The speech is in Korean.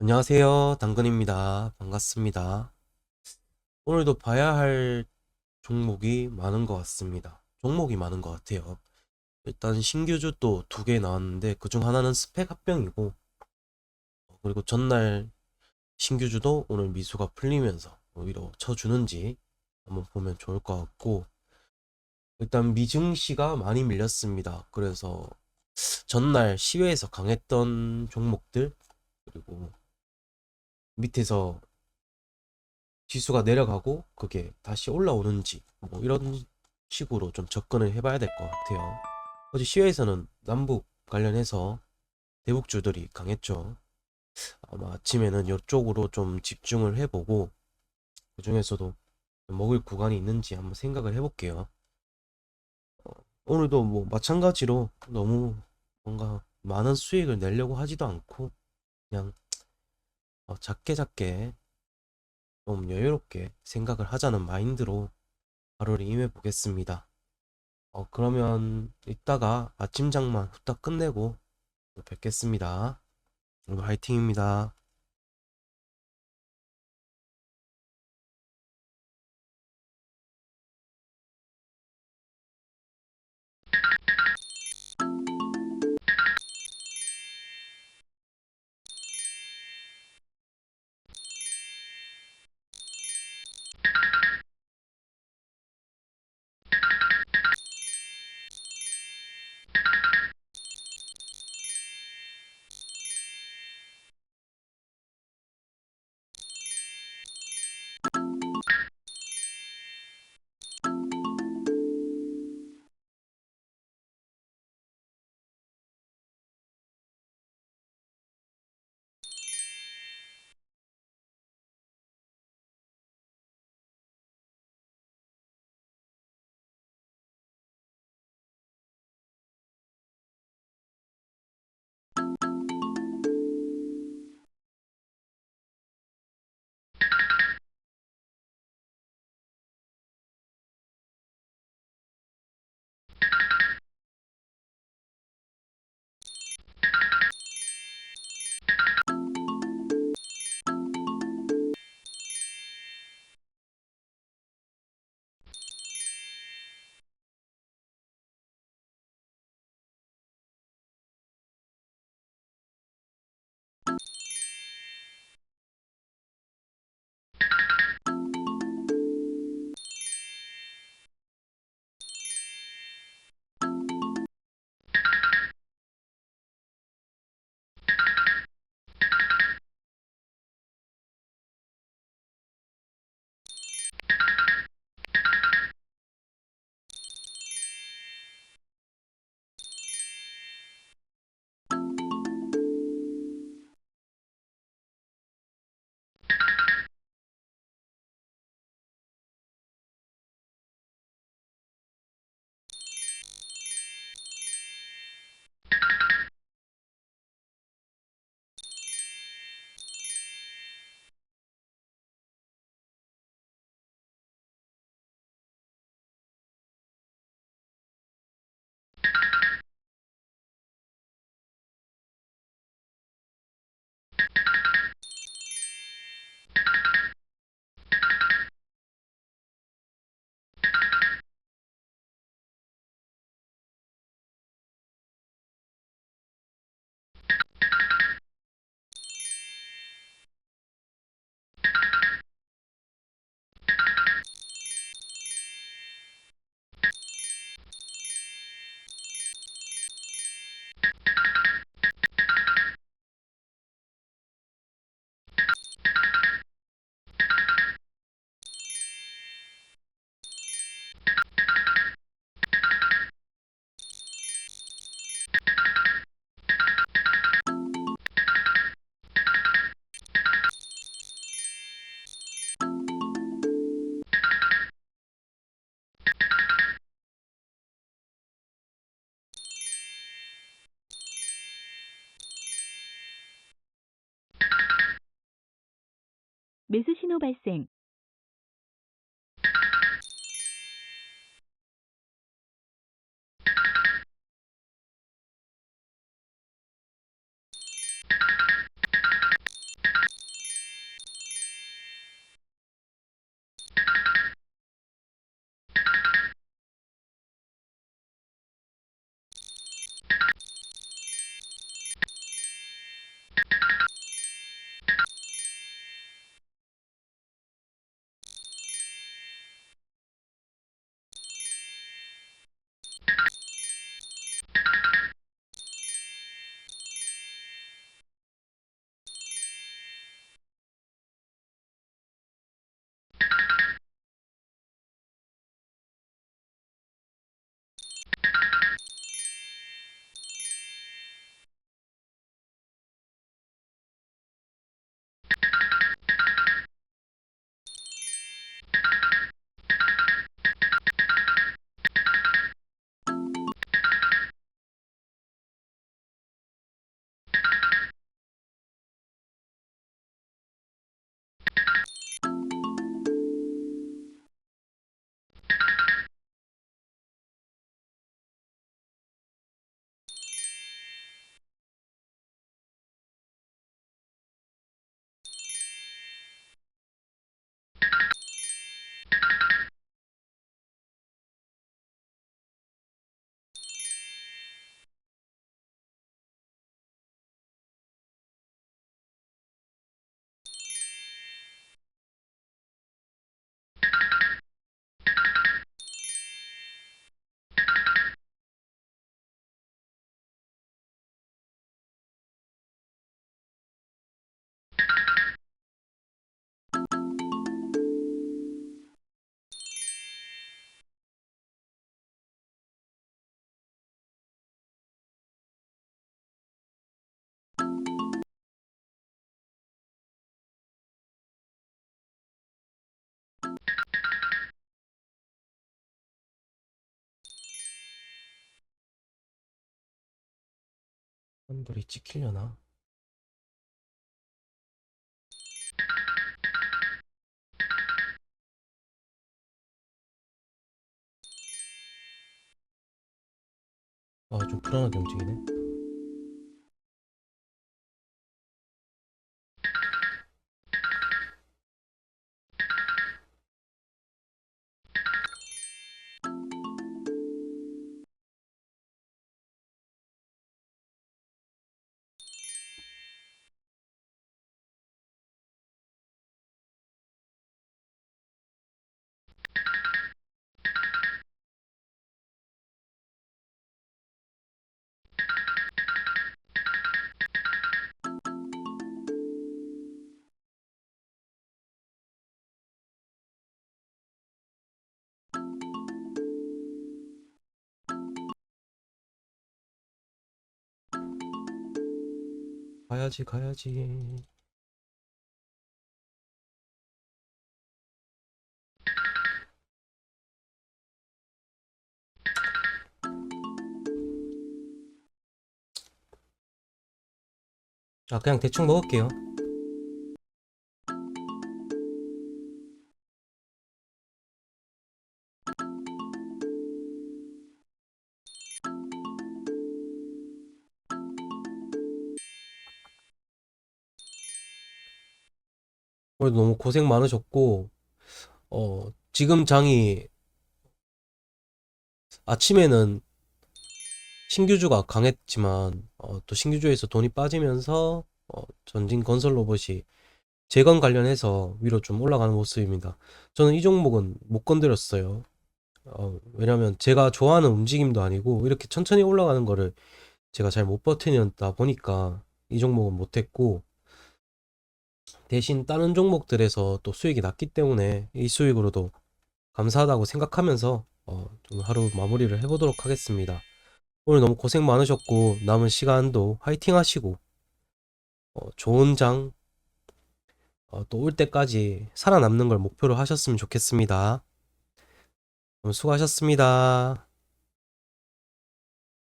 안녕하세요. 당근입니다. 반갑습니다. 오늘도 봐야 할 종목이 많은 것 같습니다. 종목이 많은 것 같아요. 일단 신규주 또 두 개 나왔는데 그중 하나는 스펙 합병이고 어, 그리고 전날 신규주도 오늘 미수가 풀리면서 오히려 쳐주는지 한번 보면 좋을 것 같고 일단 미증시가 많이 밀렸습니다. 그래서 전날 시외에서 강했던 종목들 그리고 밑에서 지수가 내려가고 그게 다시 올라오는지 뭐 이런 식으로 좀 접근을 해봐야 될 것 같아요. 어제 시외에서는 남북 관련해서 대북주들이 강했죠. 아마 아침에는 이쪽으로 좀 집중을 해보고 그 중에서도 먹을 구간이 있는지 한번 생각을 해볼게요. 어, 오늘도 뭐 마찬가지로 너무 뭔가 많은 수익을 내려고 하지도 않고 그냥 어, 작게 작게 좀 여유롭게 생각을 하자는 마인드로 하루를 임해 보겠습니다. 어, 그러면 이따가 아침 장만 후딱 끝내고 또 뵙겠습니다. 오늘 화이팅입니다. 매수 신호 발생. 사람들이 찍히려나? 아, 좀 불안하게 움직이네. 가야지, 가야지. 아, 그냥 대충 먹을게요. 오늘 너무 고생 많으셨고, 어, 지금 장이 아침에는 신규주가 강했지만, 어, 또 신규주에서 돈이 빠지면서, 어, 전진 건설 로봇이 재건 관련해서 위로 좀 올라가는 모습입니다. 저는 이 종목은 못 건드렸어요. 어, 왜냐면 제가 좋아하는 움직임도 아니고, 이렇게 천천히 올라가는 거를 제가 잘 못 버티다 보니까 이 종목은 못했고, 대신 다른 종목들에서 또 수익이 났기 때문에 이 수익으로도 감사하다고 생각하면서 어, 좀 하루 마무리를 해보도록 하겠습니다. 오늘 너무 고생 많으셨고 남은 시간도 화이팅 하시고 어, 좋은 장 어, 또 올 때까지 살아남는 걸 목표로 하셨으면 좋겠습니다. 수고하셨습니다.